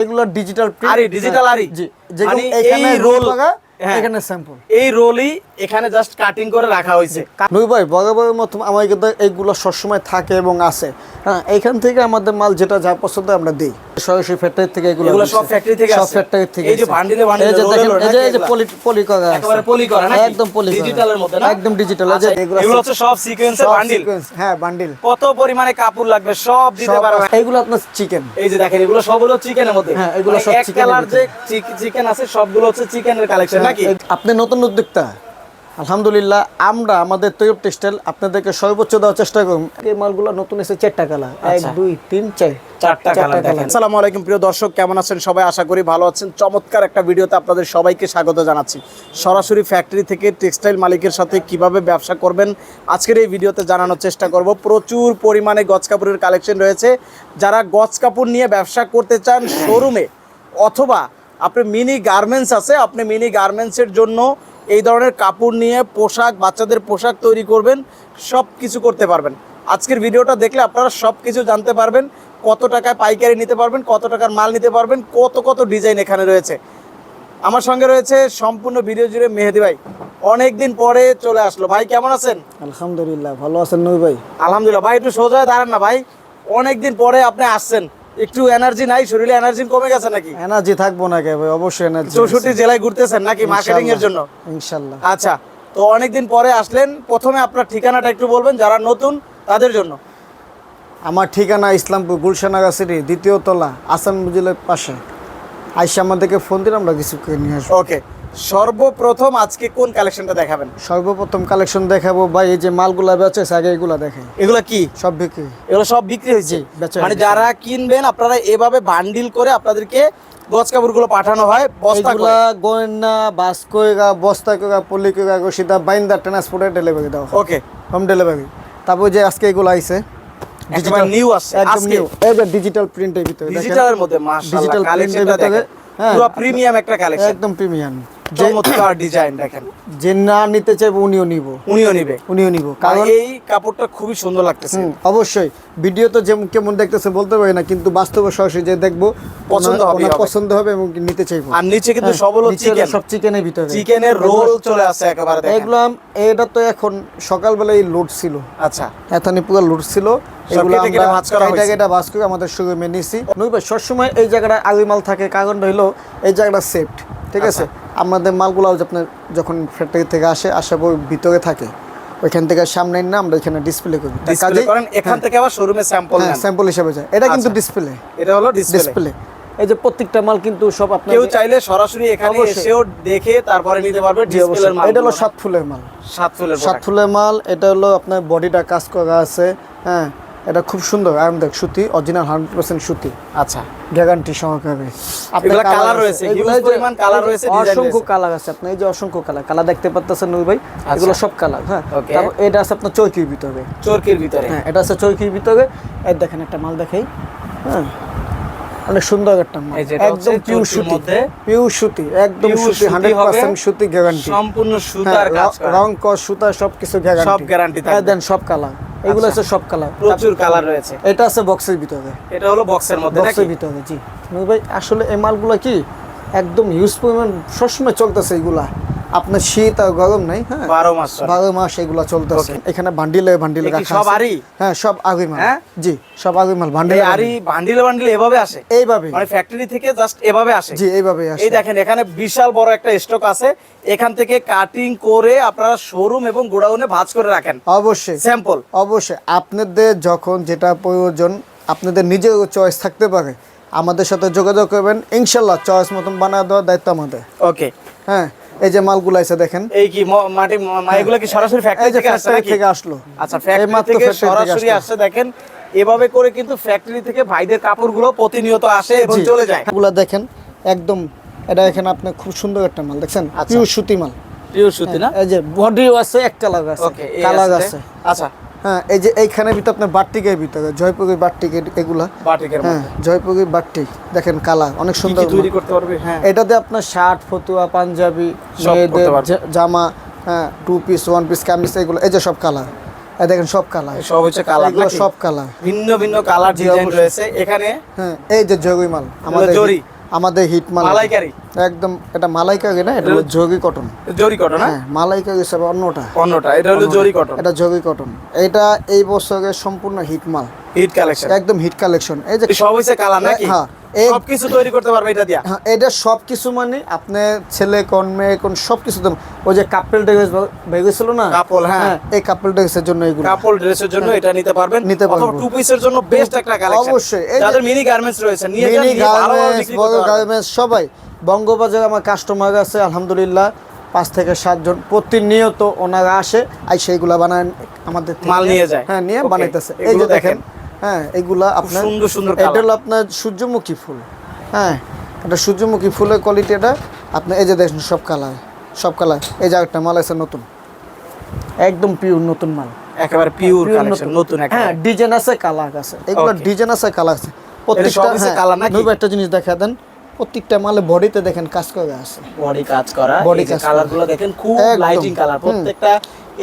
এগুলো ডিজিটাল আরে ডিজিটাল আরি। জি মানে রোল লাগা হ্যাঁ। এখানে স্যাম্পল এই রোলই এখানে জাস্ট কাটিং করে রাখা হয়েছে। নই ভাই বরাবরের মতো আমার কিন্তু এইগুলো সবসময় থাকে এবং আছে। হ্যাঁ এইখান থেকে আমাদের মাল যেটা যা পছন্দ আমরা দিই। সরাসরি ফ্যাক্টরি থেকে এগুলো এগুলো সব factory থেকে সব ফ্যাক্টরি থেকে এই যে আসছে। বান্ডিলে বান্ডিলে এই যে দেখেন এই যে এই যে পলি পলি করা। একেবারে পলি করা নাকি? একদম পলি ডিজিটালের মধ্যে না? একদম ডিজিটাল এই যে আচ্ছা, এগুলো এগুলো হচ্ছে সব সিকোয়েন্সের বান্ডিল হ্যাঁ বান্ডিল কত পরিমাণে কাপড় লাগবে সব দিতে পারবে। এইগুলো আপনার চিকেন এই যে দেখেন এগুলো সব হলো চিকেনের মধ্যে। হ্যাঁ, এগুলো মানে সব এক chicken কালার যে। চিকেন আছে সবগুলো হচ্ছে চিকেনের কালেকশন নাকি? আপনি নতুন উদ্যোক্তা? আলহামদুলিল্লাহ আমরা আমাদের তৈরি টেক্সটাইল আপনাদেরকে সর্বোচ্চ দেওয়ার চেষ্টা করুন এই মালগুলো নতুন এসে চারটা কালার। এক আচ্ছা। দুই তিন চার। আসসালামু আলাইকুম প্রিয় দর্শক কেমন আছেন সবাই? আশা করি ভালো আছেন। চমৎকার একটা ভিডিওতে আপনাদের সবাইকে স্বাগত জানাচ্ছি। সরাসরি ফ্যাক্টরি থেকে টেক্সটাইল মালিকের সাথে কীভাবে ব্যবসা করবেন আজকের এই ভিডিওতে জানানোর চেষ্টা করব। প্রচুর পরিমাণে গজ কাপড়ের কালেকশন রয়েছে। যারা গজ কাপড় নিয়ে ব্যবসা করতে চান শোরুমে অথবা আপনি মিনি গার্মেন্টস আছে আপনি মিনি গার্মেন্টসের জন্য এই ধরনের কাপড় নিয়ে পোশাক বাচ্চাদের পোশাক তৈরি করবেন সব কিছু করতে পারবেন। আজকের ভিডিওটা দেখলে আপনারা সব কিছু জানতে পারবেন কত টাকায় পাইকারি নিতে পারবেন কত টাকার মাল নিতে পারবেন কত কত ডিজাইন এখানে রয়েছে। আমার সঙ্গে রয়েছে সম্পূর্ণ ভিডিও জুড়ে মেহেদি ভাই। অনেক দিন পরে চলে আসলো। ভাই কেমন আছেন? আলহামদুলিল্লাহ ভালো আছেন নই ভাই? আলহামদুলিল্লাহ ভাই একটু সোজা দাঁড়ান না ভাই। অনেক দিন পরে আপনি আসছেন। একটু এনার্জি নাই শরীরে এনার্জি কমে গেছে নাকি? এনার্জি থাকব না কে ভাই অবশ্যই এনার্জি চৌষট্টি জেলায় ঘুরতেছেন নাকি মার্কেটিং এর জন্য? ইনশাল্লাহ। আচ্ছা তো অনেকদিন পরে আসলেন প্রথমে আপনার ঠিকানাটা একটু বলবেন যারা নতুন তাদের জন্য। আমার ঠিকানা ইসলামপুর গুলশানাগা সিটি দ্বিতীয় তলা আসান মজিলের পাশে। আইসা আমাদেরকে ফোন দিলে আমরা কিছু নিয়ে আসব। ওকে সর্বপ্রথম আজকে কোন কালেকশনটা দেখাবেন? সর্বপ্রথম কালেকশন দেখাবো ভাই এই যে মালগুলা বেচে আগে এগুলা দেখে এগুলো কি? সব বিক্রি। এগুলো সব বিক্রি হয়েছে? মানে যারা কিনবেন আপনারা এভাবে বান্ডিল করে আপনাদেরকে গজ কাপড়গুলো পাঠানো হয় গয়না বাইন্দা ট্রান্সপোর্টে ডেলিভারি হয়। ওকে হোম ডেলিভারি তারপর যে আজকে এগুলো আইছে একেবারে new আসছে, একদম নিউ এবার ডিজিটাল প্রিন্টের ভিতরে দেখেন। ডিজিটালের মধ্যে মাশাআল্লাহ কালেকশনটা দেখেন। হ্যাঁ। পুরো প্রিমিয়াম একটা কালেকশন। একদম প্রিমিয়াম চমৎকার ডিজাইন দেখেন। যে না নিতে চাইবে উনিও নিব। উনিও নিবে। উনিও নিব। কারণ কারণ এই কাপড়টা খুবই সুন্দর লাগতেছে। অবশ্যই। ভিডিও তো যেমন কেমন দেখতেছে বলতে পারি না কিন্তু বাস্তবে সরাসরি যে দেখব পছন্দ হবে। পছন্দ হবে এবং নিতে চাইব। আর নিচে কিন্তু হ্যাঁ, সব চিকেন চিকেনের ভিতরে। চিকেনের রোল চলে একেবারে এগুলো এটা তো এখন সকালবেলায় লোড ছিল। আচ্ছা। এখানে পুরো লোড ছিল। এগুলো আমরা ভাঁজ করা আমাদের শোরুমে সবসময় এই জায়গাটা আলিমাল থাকে কারণটা হলো এই জায়গাটা সেফট ঠিক আছে? আমাদের মালগুলো যে আপনার যখন ফ্যাক্টরি থেকে আসে আসার পর ভিতরে থাকে ওইখান থেকে সামনে না আমরা এখানে ডিসপ্লে করি। কাজেই- করেন এখান থেকে আবার শোরুমে স্যাম্পল হ্যাঁ স্যাম্পল হিসেবে যায়। এটা কিন্তু আচ্ছা। ডিসপ্লে এটা হলো ডিসপ্লে এই যে প্রত্যেকটা মাল কিন্তু সব আপনার কেউ চাইলে সরাসরি এখানে। এসেও দেখে তারপরে নিতে পারবে ডিসপ্লের মাল এটা হলো সাত ফুলের মাল। সাত ফুলের সাত ফুলের মাল এটা হলো আপনার বডিটা কাজ করা আছে হ্যাঁ। এটা খুব সুন্দর আরামদায়ক সুতি অরিজিনাল হান্ড্রেড পার্সেন্ট সুতি। আচ্ছা। গ্যারান্টি সহকারে। আপনার আছে। রয়েছে, পরিমাণ যে রয়েছে, অসংখ্য কালার আছে আপনার এই যে অসংখ্য কালার কালার দেখতে পাচ্ছেন নূর ভাই? এগুলো সব কালার হ্যাঁ? তারপর এটা আছে আপনার চৌকির ভিতরে। চরকির ভিতরে। হ্যাঁ এটা আছে চৌকির ভিতরে। এই দেখেন একটা মাল দেখাই। হ্যাঁ অনেক সুন্দর একটা মাল। একদম পিওর সুতি। পিওর সুতি একদম সুতি সুতি হান্ড্রেড হবে, পার্সেন্ট সুতি গ্যারান্টি সম্পূর্ণ সুতার কাজ রং কস সুতা সবকিছু গ্যারান্টি সব থাকবে। দেন সব কালার এগুলো আছে সব কালার। প্রচুর কালার রয়েছে। এটা আছে বক্সের ভিতরে। এটা হলো বক্সের মধ্যে বক্সের ভিতরে জি। ভাই আসলে এই মালগুলো কি একদম হিউজ পরিমাণ সবসময় চলতেছে এগুলা? আপনার শীত আর গরম নাই হ্যাঁ? বারো মাস। বারো। মাস এগুলা চলতেছে। এখানে কি রাখা সব। হ্যাঁ সব আগুই মাল। হ্যাঁ? জি সব আগুই মাল আরি বান্ডিলে বান্ডিলে এভাবে আসে? এইভাবে। মানে ফ্যাক্টরি থেকে জাস্ট এভাবে আসে? জি এইভাবে আসে। এই দেখেন এখানে বিশাল বড় একটা স্টক আছে। এখান থেকে কাটিং করে আপনারা শোরুম এবং গোডাউনে ভাঁজ করে রাখেন। অবশ্যই। স্যাম্পল অবশ্যই। আপনাদের যখন যেটা প্রয়োজন আপনাদের নিজের চয়েস থাকতে পারে। আমাদের সাথে যোগাযোগ করবেন। ইনশাল্লাহ চয়েস মতন বানিয়ে দেওয়ার দায়িত্ব আমাদের। ওকে হ্যাঁ। এই যে মালগুলো আছে দেখেন। এই কি মাটি এগুলো কি সরাসরি ফ্যাক্টরি থেকে আসছে নাকি? থেকে আসলো। আচ্ছা ফ্যাক্টরি থেকে সরাসরি আসছে দেখেন। এভাবে করে কিন্তু ফ্যাক্টরি থেকে ভাইদের কাপড়গুলো প্রতিনিয়ত আসে এবং চলে যায়। এগুলো দেখেন একদম এটা এখানে আপনি খুব সুন্দর একটা মাল দেখছেন? আচ্ছা। পিওর সুতি মাল। পিওর সুতি না? এই যে বডিও আছে এক কালার আছে কালার আছে। আচ্ছা হ্যাঁ এই যে এইখানে ভিতরে আপনার বাট্টিকের ভিতরে জয়পুরের বাট্টিক এগুলা। বাটিকের হ্যাঁ বাট্টিক দেখেন কালার অনেক সুন্দর তৈরি করতে পারবে? হ্যাঁ। এটাতে আপনার শার্ট ফতুয়া পাঞ্জাবি মেয়েদের জামা হ্যাঁ two piece one piece kameez এগুলো এই যে সব কালার। দেখেন সব কালার। সব হচ্ছে কালার এগুলো সব কালার। ভিন্ন ভিন্ন কালার ডিজাইন রয়েছে। এখানে হ্যাঁ এই যে জগি মাল আমাদের জরি। আমাদের হিট মাল। মালাইকারি? একদম এটা মালাইকারি না এটা হলো জগি কটন। জরি কটন না হ্যাঁ মালাইকারি হিসাবে অন্যটা। অন্যটা এটা হলো জরি কটন। এটা জগি কটন। এটা এই বছরের সম্পূর্ণ হিট মাল। Hit collection. একদম হিট কালেকশন। এই যে সব হইছে কালার নাকি? হ্যাঁ, সবকিছু তৈরি করতে পারবে এটা দিয়া? হ্যাঁ এটা মানে আপনি ছেলে কোন মেয়ে কোন দেন ওই যে কাপেল ড্রেস না? কাপল হ্যাঁ। এই কাপেল ড্রেসের জন্য এগুলো কাপল ড্রেসের জন্য এটা নিতে পারবেন। নিতে পারব। অথবা টু পিসের জন্য বেস্ট একটা কালেকশন অবশ্যই, যাদের মিনি গার্মেন্টস রয়েছে নিয়ে যান মিনি গার্মেন্টস বড় গার্মেন্টস সবাই। বঙ্গবাজারে আমার কাস্টমার আছে আলহামদুলিল্লাহ। পাঁচ থেকে সাতজন প্রতিনিয়ত ওনারা আসে আর সেইগুলা বানায় আমাদের মাল নিয়ে যায়। হ্যাঁ নিয়ে বানাইতেছে। এই যে দেখেন। হ্যাঁ এগুলা আপনার সুন্দর সুন্দর এটা হলো আপনার সূর্যমুখী ফুল। হ্যাঁ এটা সূর্যমুখী ফুলের কোয়ালিটি এটা। আপনি এই যে দেখেন সব কালার সব কালার এই যে একটা মাল আছে নতুন। একদম পিওর নতুন মাল। একেবারে পিওর কালেকশন নতুন। একটা। হ্যাঁ ডিজাইন আছে কালার আছে। এগুলো. ডিজাইন আছে কালার আছে। প্রত্যেকটা হচ্ছে হ্যাঁ, নাকি? একটা জিনিস দেখা দেন। প্রত্যেকটা মালে বডিতে দেখেন কাজ করে আছে। বডি কাজ করা বডি। কালারগুলো দেখেন খুব লাইটিং কালার প্রত্যেকটা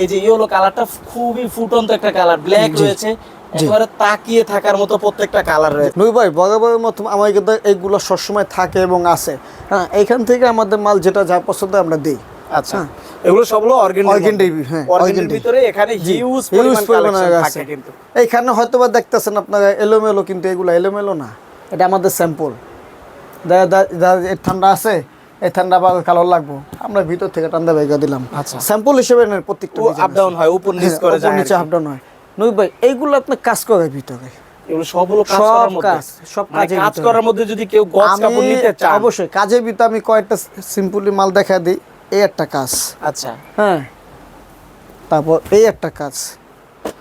এই যে ইয়েলো কালারটা খুবই ফুটন্ত একটা কালার ব্ল্যাক রয়েছে। একেবারে তাকিয়ে থাকার মতো প্রত্যেকটা কালার রয়েছে। নই ভাই বরাবরের মতো আমার কিন্তু এইগুলো সবসময় থাকে এবং আছে। হ্যাঁ এইখান থেকে আমাদের মাল যেটা যা পছন্দ আমরা দিই। আচ্ছা। এগুলো সবগুলো অর্গানিক হ্যাঁ, ভিতরে এখানে হিউজ পরিমাণ থাকে কিন্তু। এইখানে হয়তো বা দেখতেছেন আপনারা এলোমেলো কিন্তু এগুলো এলোমেলো না। এটা আমাদের স্যাম্পল ঠান্ডা আছে এই ঠান্ডা বা কালো লাগবো আমরা ভিতর থেকে ঠান্ডা বেগা দিলাম। আচ্ছা। স্যাম্পল হিসেবে প্রত্যেকটা আপ ডাউন হয় উপর নিচ হ্যাঁ, করে যায় নিচে আপ ডাউন হয়। নই ভাই এইগুলো আপনার কাজ করে ভিতরে। এগুলো সবগুলো কাজ সব কাজ, সব কাজ করার মধ্যে যদি কেউ গছ কাপড় আমি নিতে চান। অবশ্যই কাজের ভিতরে আমি কয়েকটা সিম্পলি মাল দেখা দিই এই একটা কাজ। আচ্ছা। হ্যাঁ তারপর এই একটা কাজ।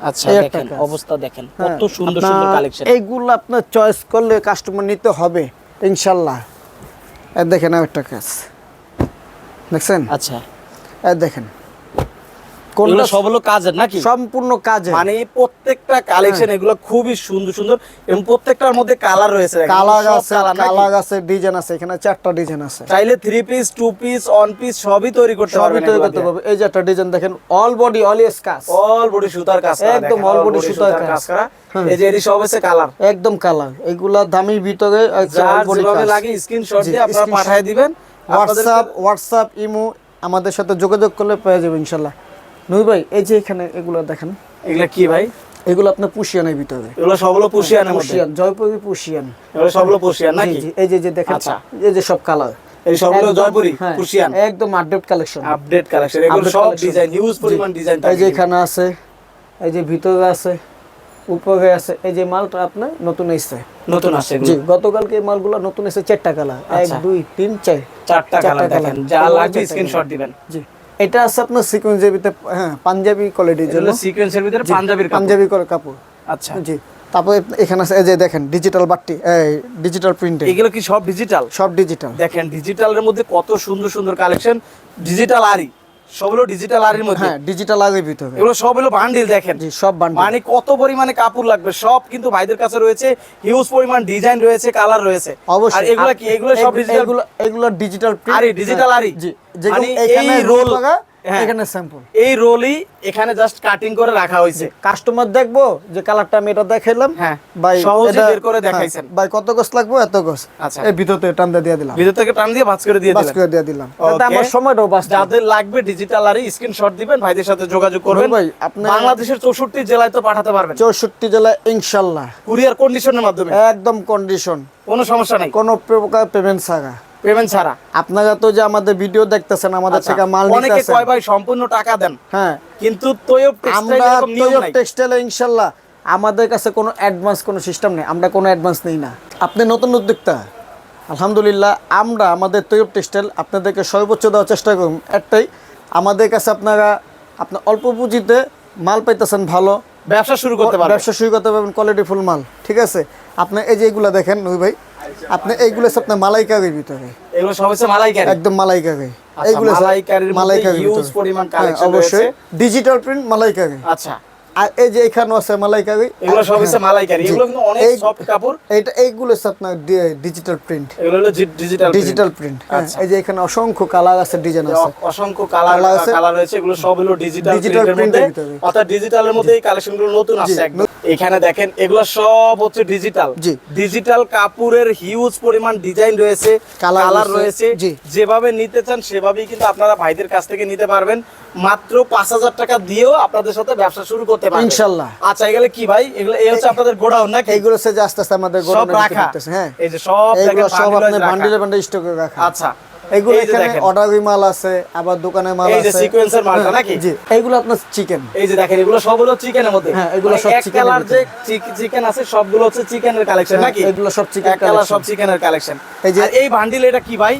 আচ্ছা দেখেন অবস্থা দেখেন হ্যাঁ, কত সুন্দর সুন্দর কালেকশন এইগুলো আপনার চয়েস করলে কাস্টমার নিতে হবে। ইনশাল্লাহ। এ দেখেন আর একটা কাজ। দেখছেন? আচ্ছা। এ দেখেন। কোনটা সবগুলো কাজের নাকি? সম্পূর্ণ কাজে মানে প্রত্যেকটা কালেকশন এগুলো খুবই সুন্দর সুন্দর এবং প্রত্যেকটার মধ্যে কালার রয়েছে কালার আছে কালার আছে ডিজাইন আছে এখানে চারটা ডিজাইন আছে। চাইলে three piece two piece one piece সবই তৈরি করতে পারবেন তৈরি করতে পারবে এই যে একটা ডিজাইন দেখেন অল বডি অল কাজ। অল বডি সুতার কাজ একদম body body সুতার কাজ। কাজ করা। হ্যাঁ। এই যে সব কালার একদম কালার এগুলা দামি ভিতরে যার যেভাবে লাগে স্ক্রিনশট দিয়ে আপনারা। পাঠিয়ে দিবেন। হোয়াটসঅ্যাপ হোয়াটসঅ্যাপ ইমো আমাদের সাথে যোগাযোগ করলে পেয়ে যাবে ইনশাল্লাহ। নুই ভাই এই যে এখানে এগুলো দেখেন। এগুলা কি ভাই? এগুলো আপনার পুষিয়ানের ভিতরে। এগুলো সবগুলো পুষিয়ানের মধ্যে। পুষিয়ান জয়পুরি পুষিয়ান এগুলো সবগুলো পুষিয়ান নাকি? এই যে যে দেখেন আচ্ছা। এই যে সব কালার এই সবগুলো জয়পুরি পুষিয়ান একদম আপডেট কালেকশন আপডেট কালেকশন এগুলো সব ডিজাইন হিউজ পরিমাণ ডিজাইন এই যে এখানে আছে এই যে ভিতরে আছে উপরে আছে এই যে মালটা আপনার নতুন এসছে। নতুন আসছে জি গতকালকে এই মালগুলো নতুন এসেছে চারটা কালার এক আচ্ছা। দুই তিন চার। চারটা কালার দেখেন। যা লাগবে স্ক্রিনশট দিবেন। জি। এটা আছে আপনার সিকুয়েন্সের ভিতরে হ্যাঁ পাঞ্জাবি কোয়ালিটির জন্য। সিকোয়েন্সের ভিতরে পাঞ্জাবির পাঞ্জাবি কাপড়। আচ্ছা। জি তারপরে এখানে আছে এই যে দেখেন ডিজিটাল বাট্টি এই ডিজিটাল প্রিন্ট এগুলো কি সব ডিজিটাল সব ডিজিটাল দেখেন ডিজিটালের মধ্যে কত সুন্দর সুন্দর কালেকশন ডিজিটাল আরি সবগুলো ডিজিটাল আরির মধ্যে। হ্যাঁ ডিজিটাল আগের ভিতরে। এগুলো সব হলো বান্ডিল দেখেন। জি সব বান্ডিল মানে কত পরিমাণে কাপড় লাগবে সব কিন্তু ভাইদের কাছে রয়েছে। হিউজ পরিমাণ ডিজাইন রয়েছে কালার রয়েছে। অবশ্যই। আর এগুলো কি? এগুলো সব ডিজিটাল এগুলো এগুলো ডিজিটাল আরি, ডিজিটাল আরি? জি মানে এখানে এই রোল লাগা। এখানে স্যাম্পল এই রোলই এখানে জাস্ট কাটিং করে রাখা হয়েছে। কাস্টমার দেখব যে কালারটা আমি এটা দেখাইলাম। হ্যাঁ, ভাই সহজে বের করে হ্যাঁ, দেখাইছেন। ভাই কত গোছ লাগবে? এত গোছ। আচ্ছা। এই ভিতরতে টান্দা দিয়ে দিলাম। ভিতর থেকে টান দিয়ে ভাঁজ করে দিয়ে বাস দিলেন। করে দিয়ে দিলাম. এতে আমার সময়টাও বাঁচবে। যাদের লাগবে ডিজিটাল আরি স্ক্রিনশট দিবেন ভাইদের সাথে যোগাযোগ করবেন। ভাই, আপনি- বাংলাদেশের চৌষট্টি জেলায় তো পাঠাতে পারবেন। চৌষট্টি জেলায় ইনশাল্লাহ। কুরিয়ার কন্ডিশনের মাধ্যমে। একদম কন্ডিশন কোনো সমস্যা নাই। কোনো প্রকার পেমেন্ট ছাড়া। পেমেন্ট ছাড়া। আপনারা তো যে আমাদের ভিডিও দেখতেছেন আমাদের আচ্ছা, থেকে মাল অনেকে কয় ভাই সম্পূর্ণ টাকা দেন। হ্যাঁ। কিন্তু তৈয়ব আমরা তৈয়ব টেক্সটাইলে ইনশাল্লাহ আমাদের কাছে কোনো অ্যাডভান্স কোনো সিস্টেম নেই। আমরা কোনো অ্যাডভান্স নেই না। আপনি নতুন উদ্যোক্তা। আলহামদুলিল্লাহ আমরা আমাদের তৈয়ব টেক্সটাইল আপনাদেরকে সর্বোচ্চ দেওয়ার চেষ্টা করুন একটাই আমাদের কাছে আপনারা আপনার অল্প পুঁজিতে মাল পাইতেছেন ভালো। ব্যবসা শুরু করতে পারবেন। ব্যবসা শুরু করতে পারবেন কোয়ালিটি ফুল মাল। ঠিক আছে? আপনি এই যে এগুলো দেখেন নুই ভাই আপনি এইগুলো সব আপনার মালাইকারির ভিতরে। এগুলো সব হচ্ছে মালাইকারি? একদম মালাইকারি। এইগুলো মালাইকারির মধ্যে ইউজ পরিমাণ কালেকশন অবশ্যই। ডিজিটাল প্রিন্ট মালাইকারি। আচ্ছা। আর এই যে এখানেও আছে মালাইকারি। এগুলো সব হচ্ছে মালাইকারি। এগুলো কিন্তু অনেক সফট কাপড়। এইটা এইগুলো হচ্ছে আপনার ডিজিটাল প্রিন্ট এগুলো হলো ডিজিটাল ডিজিটাল প্রিন্ট। এই যে এখানে অসংখ্য কালার আছে ডিজাইন আছে। অসংখ্য কালার আছে। কালার রয়েছে। এগুলো সব হলো ডিজিটাল প্রিন্টের ভিতরে। অর্থাৎ ডিজিটালের মধ্যে এই কালেকশনগুলো নতুন আসছে একদম। এখানে দেখেন এগুলো সব হচ্ছে ডিজিটাল ডিজিটাল কাপড়ের হিউজ পরিমাণ ডিজাইন রয়েছে কালার। রয়েছে। যেভাবে নিতে চান সেভাবেই কিন্তু আপনারা ভাইদের কাছ থেকে নিতে পারবেন। মাত্র পাঁচ হাজার টাকা দিয়েও আপনাদের সাথে ব্যবসা শুরু করতে পারবেন ইনশাল্লাহ। আচ্ছা এগুলো কি ভাই? এগুলো এই হচ্ছে আপনাদের গোডাউন নাকি? এইগুলো হচ্ছে যে আস্তে আস্তে আমাদের সব রাখা। হ্যাঁ। এই যে সব দেখেন সব wise বান্ডিলে বান্ডিলে স্টক করে রাখা। আচ্ছা এগুলো এখানে অর্ডারি মাল আছে আবার দোকানে মাল আছে এই যে সিকোয়েন্সের মালটা নাকি? জি এইগুলো আপনার চিকেন এই যে দেখেন এগুলো সব হলো চিকেনের মধ্যে। হ্যাঁ, এগুলো মানে সব এক chicken কালার যে। চিকেন আছে সবগুলো হচ্ছে চিকেনের কালেকশন হ্যাঁ, নাকি? এগুলো সব চিকেন এক কালার সব চিকেনের কালেকশন এই যে এই বান্ডিল এটা কি ভাই?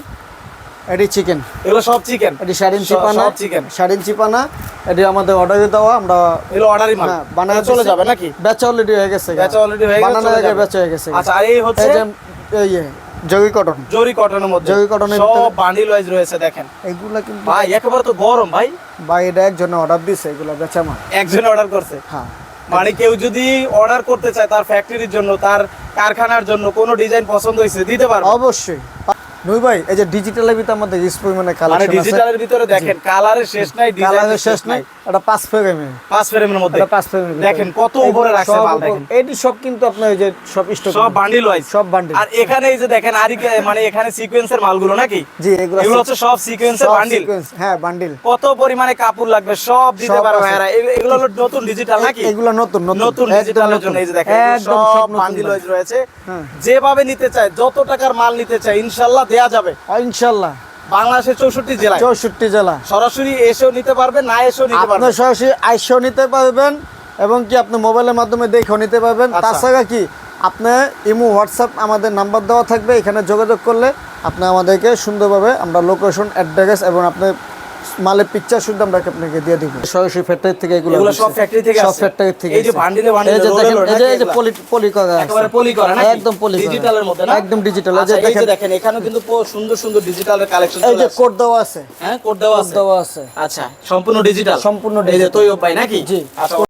এটি চিকেন এগুলো সব চিকেন এটি সাড়ে ইঞ্চি সব- চিকেন সাড়ে ইঞ্চি পানা। এটি আমাদের অর্ডারে দেওয়া আমরা এগুলো অর্ডারই মাল। হ্যাঁ, বানায় চলে যাবে নাকি? বেচা অলরেডি হয়ে গেছে বেচা already হয়ে গেছে, চলে আগে যাবে। বেচা হয়ে গেছে আচ্ছা এই হচ্ছে এই যে এই যে জরি কটন জরি কটনের মধ্যে। জরি cotton-এর সব বান্ডিল ওয়াইজ রয়েছে দেখেন। এগুলা কিন্তু ভাই একেবারে তো গরম ভাই। ভাই এটা একজনে অর্ডার দিছে এগুলা বেচা মাল। একজন অর্ডার করছে। হ্যাঁ। মানে কেউ যদি অর্ডার করতে চায় তার ফ্যাক্টরির জন্য তার কারখানার জন্য কোনো ডিজাইন পছন্দ হয়েছে দিতে পারবে? অবশ্যই। নুই ভাই এই যে ডিজিটালের ভিতরে আমাদের পরিমাণে মানে কালার ডিজিটালের ভিতরে দেখেন কালারের শেষ নাই কালারের ডিজাইনের শেষ নাই। এটা পাঁচ ফ্রেমে পাঁচ ফ্রেমের মধ্যে। পাঁচ ফ্রেমে দেখেন কত উপরে রাখছে মাল দেখেন। এটি সব কিন্তু আপনার যে সব স্টক সব বান্ডিল ওয়াইজ সব বান্ডিল আর এখানে এই যে দেখেন আর মানে এখানে সিকোয়েন্সের মালগুলো নাকি? জি এগুলো এগুলো হচ্ছে সব সিকোয়েন্সের বান্ডিল হ্যাঁ বান্ডিল কত পরিমাণে কাপড় লাগবে সব দিতে ভাইরা এগুলো হলো নতুন ডিজিটাল নাকি? এগুলো নতুন নতুন। ডিজিটালের জন্য এই যে দেখেন একদম সব বান্ডিল ওয়াইজ রয়েছে। হ্যাঁ। যেভাবে নিতে চায় যত টাকার মাল নিতে চায় ইনশাআল্লাহ দেয়া যাবে। ইনশাল্লাহ। বাংলাদেশের চৌষট্টি জেলা চৌষট্টি জেলা। সরাসরি এসেও নিতে পারবেন না এসেও নিতে আপনি পারবেন। সরাসরি আইসেও নিতে পারবেন এবং কি আপনি মোবাইলের মাধ্যমে দেখেও নিতে পারবেন। আচ্ছা। তাছাড়া কি আপনি ইমো হোয়াটসঅ্যাপ আমাদের নাম্বার দেওয়া থাকবে এখানে যোগাযোগ করলে আপনি আমাদেরকে সুন্দরভাবে আমরা লোকেশন অ্যাড্রেস এবং আপনার মালের পিকচার শুদ্ধ আমরা আপনাকে দিয়ে দিব? সরাসরি ফ্যাক্টরি থেকে এগুলো এগুলো সব ফ্যাক্টরি থেকে সব ফ্যাক্টরি থেকে এই যে ভান্ডিলে বান্ডিলে বান্ডিলে এই যে দেখেন এই যে? পলি পলি করা একেবারে পলি করা নাকি একদম পলি। ডিজিটালের মধ্যে না? একদম ডিজিটাল এই যে আচ্ছা, এই যে দেখেন- এখানেও কিন্তু সুন্দর সুন্দর ডিজিটালের কালেকশন এই যে কোড দেওয়া আছে। হ্যাঁ কোড দেওয়া আছে। দেওয়া আছে। আচ্ছা সম্পূর্ণ ডিজিটাল সম্পূর্ণ এই যে। তৈয়ব ভাই নাকি? জি। আচ্ছা